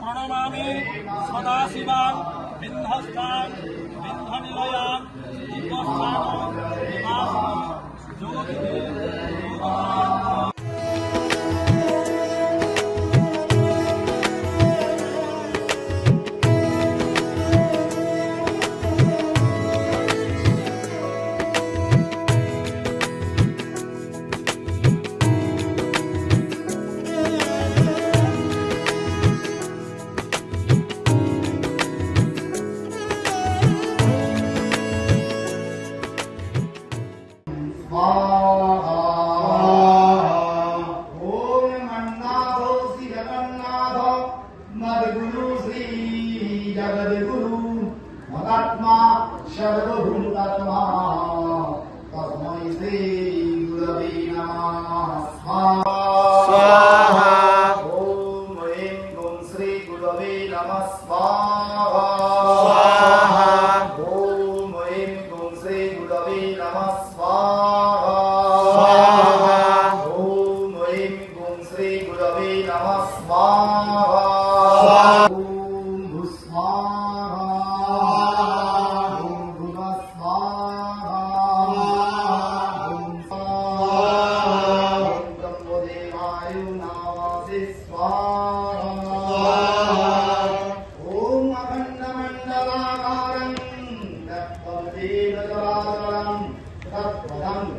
প্রণমামি সদা শিবাং বিন্ধস্থান বিন্ধ নিলয়ান 啊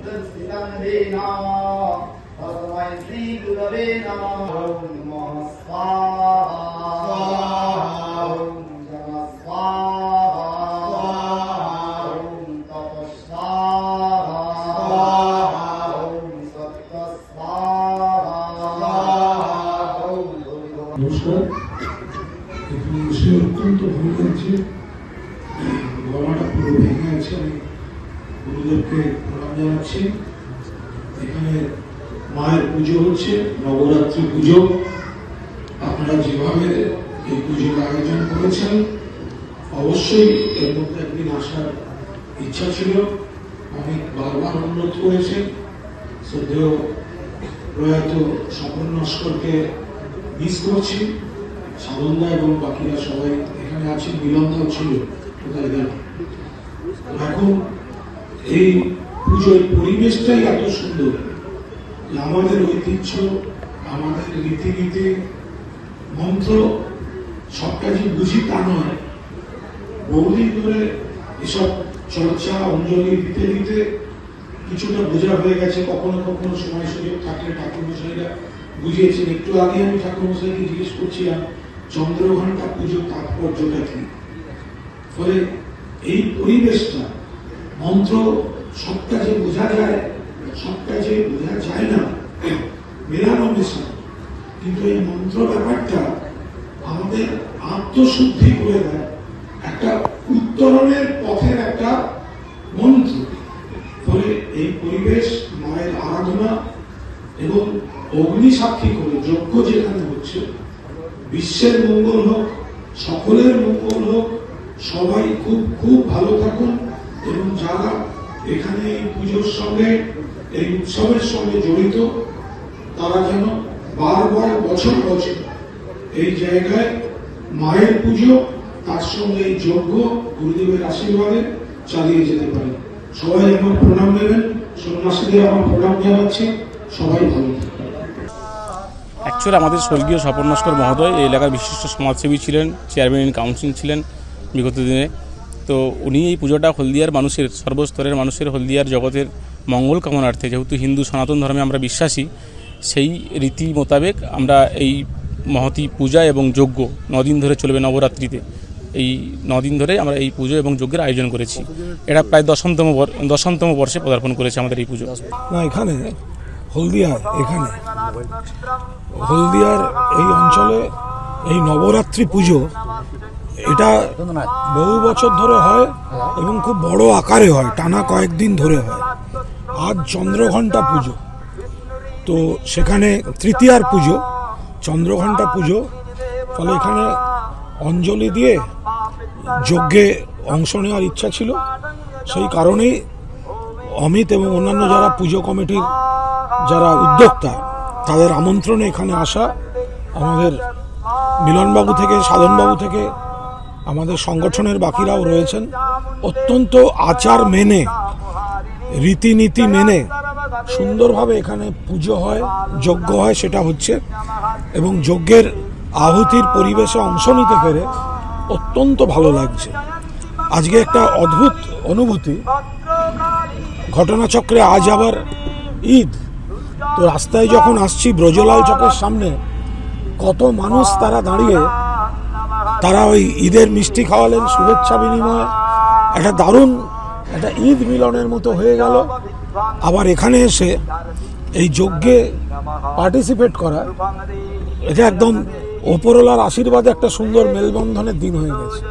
তস্মিদে নমঃ ভগবান শ্রী গুরবে নমঃ ওম নমঃ স্বাহা ওম নমঃ স্বাহা ওম তপ স্বাহা ওম সত্য নমস্কার এখানে সে অত্যন্ত ভালো লাগছে গলাটা পুরো ভেঙে আছে। গুরুদেবকে প্রণাম জানাচ্ছি। এখানে মায়ের পুজো হচ্ছে, নবরাত্রি পুজো। আপনারা যেভাবে এই পুজোর আয়োজন করেছেন, অবশ্যই এর মধ্যে একদিন আসার ইচ্ছা ছিল। অনেক বারবার অনুরোধ করেছে। শ্রদ্ধেয় প্রয়াত স্বপন নস্করকে মিস করছি। সানন্দা এবং বাকিরা সবাই এখানে আছেন, মিলনদাও ছিল কোথায় গেল এখন এই পুজোর পরিবেশটাই এত সুন্দর। আমাদের ঐতিহ্য, আমাদের রীতিনীতি, মন্ত্র, সবটা যে বুঝি তা নয়। বহুদিন ধরে এসব চর্চা, অঞ্জলি দিতে দিতে কিছুটা বোঝা হয়ে গেছে। কখনো কখনো সময় সুযোগ থাকলে ঠাকুর মশাইরা বুঝিয়েছেন, একটু আগে আমি ঠাকুর মশাইকে জিজ্ঞেস করছিলাম চন্দ্রঘণ্টা পুজোর তাৎপর্যটা কি? ফলে এই পরিবেশটা মন্ত্র সবটা যে বোঝা যায়, সবটা যে বোঝা যায় না, মেলানো মেশানো কিন্তু এই মন্ত্র ব্যাপারটা আমাদের আত্মশুদ্ধি করে দেয়। একটা উত্তরণের পথের একটা মন্ত্র। ফলে এই পরিবেশ, মায়ের আরাধনা এবং অগ্নি সাক্ষী করে যজ্ঞ যেখানে হচ্ছে, বিশ্বের মঙ্গল হোক, সকলের মঙ্গল হোক, সবাই খুব খুব ভালো থাকুন। এবং যারা এখানে এই পুজোর সঙ্গে, এই উৎসবের সঙ্গে জড়িত, তারা যেন বারবার বছর বছর এই জায়গায় মায়ের পুজো, তার সঙ্গে এই যজ্ঞ, গুরুদেবের আশীর্বাদে চালিয়ে যেতে পারে। সবাই আমার প্রণাম নেবেন। সন্ন্যাসীদের আমার প্রণাম জানাচ্ছি। সবাই ভালো অ্যাকচুয়ালি আমাদের স্বর্গীয় স্বপন নস্কর মহোদয় এই এলাকার বিশিষ্ট সমাজসেবী ছিলেন চেয়ারম্যান ইন কাউন্সিল ছিলেন বিগত দিনে। তো উনি এই পুজোটা হলদিয়ার মানুষের, সর্বস্তরের মানুষের হলদিয়ার জগতের মঙ্গল কামনার্থে, যেহেতু হিন্দু সনাতন ধর্মে আমরা বিশ্বাসী, সেই রীতি মোতাবেক আমরা এই মহতি পূজা এবং যজ্ঞ নদিন ধরে চলবে নবরাত্রিতে। এই নদিন ধরে আমরা এই পুজো এবং যজ্ঞের আয়োজন করেছি। এটা প্রায় দশমতম দশমতম বর্ষে পদার্পণ করেছে আমাদের এই পুজো। না, এখানে, হলদিয়া, এখানে। হলদিয়ার এই অঞ্চলে এই নবরাত্রি পুজো এটা বহু বছর ধরে হয় এবং খুব বড় আকারে হয়, টানা কয়েকদিন ধরে হয়। আজ চন্দ্রঘণ্টা পুজো। তো সেখানে তৃতীয়ার পুজো, চন্দ্রঘণ্টা পুজো। ফলে এখানে অঞ্জলি দিয়ে যজ্ঞে অংশ নেওয়ার ইচ্ছা ছিল। সেই কারণেই অমিত এবং অন্যান্য যারা পুজো কমিটির যারা উদ্যোক্তা, তাদের আমন্ত্রণে এখানে আসা, আমাদের মিলনবাবু থেকে, সাধনবাবু থেকে আমাদের সংগঠনের বাকিরাও রয়েছেন, অত্যন্ত আচার মেনে, রীতিনীতি মেনে সুন্দরভাবে এখানে পুজো হয়, যজ্ঞ হয়, সেটা হচ্ছে। এবং যজ্ঞের আহুতির পরিবেশে অংশ নিতে পেরে অত্যন্ত ভালো লাগছে। আজকে একটা অদ্ভুত অনুভূতি। ঘটনাচক্রে আজ আবার ঈদ। তো রাস্তায় যখন আসছি, ব্রজলাল চকের সামনে, কত মানুষ তারা দাঁড়িয়ে তারা ওই ঈদের মিষ্টি খাওয়ালেন, শুভেচ্ছা বিনিময়। একটা দারুণ, একটা ঈদ মিলনের মতো হয়ে গেল। আবার এখানে এসে এই যজ্ঞে পার্টিসিপেট করা। এটা একদম ওপরওয়ালার আশীর্বাদে একটা সুন্দর মেলবন্ধনের দিন হয়ে গেছে।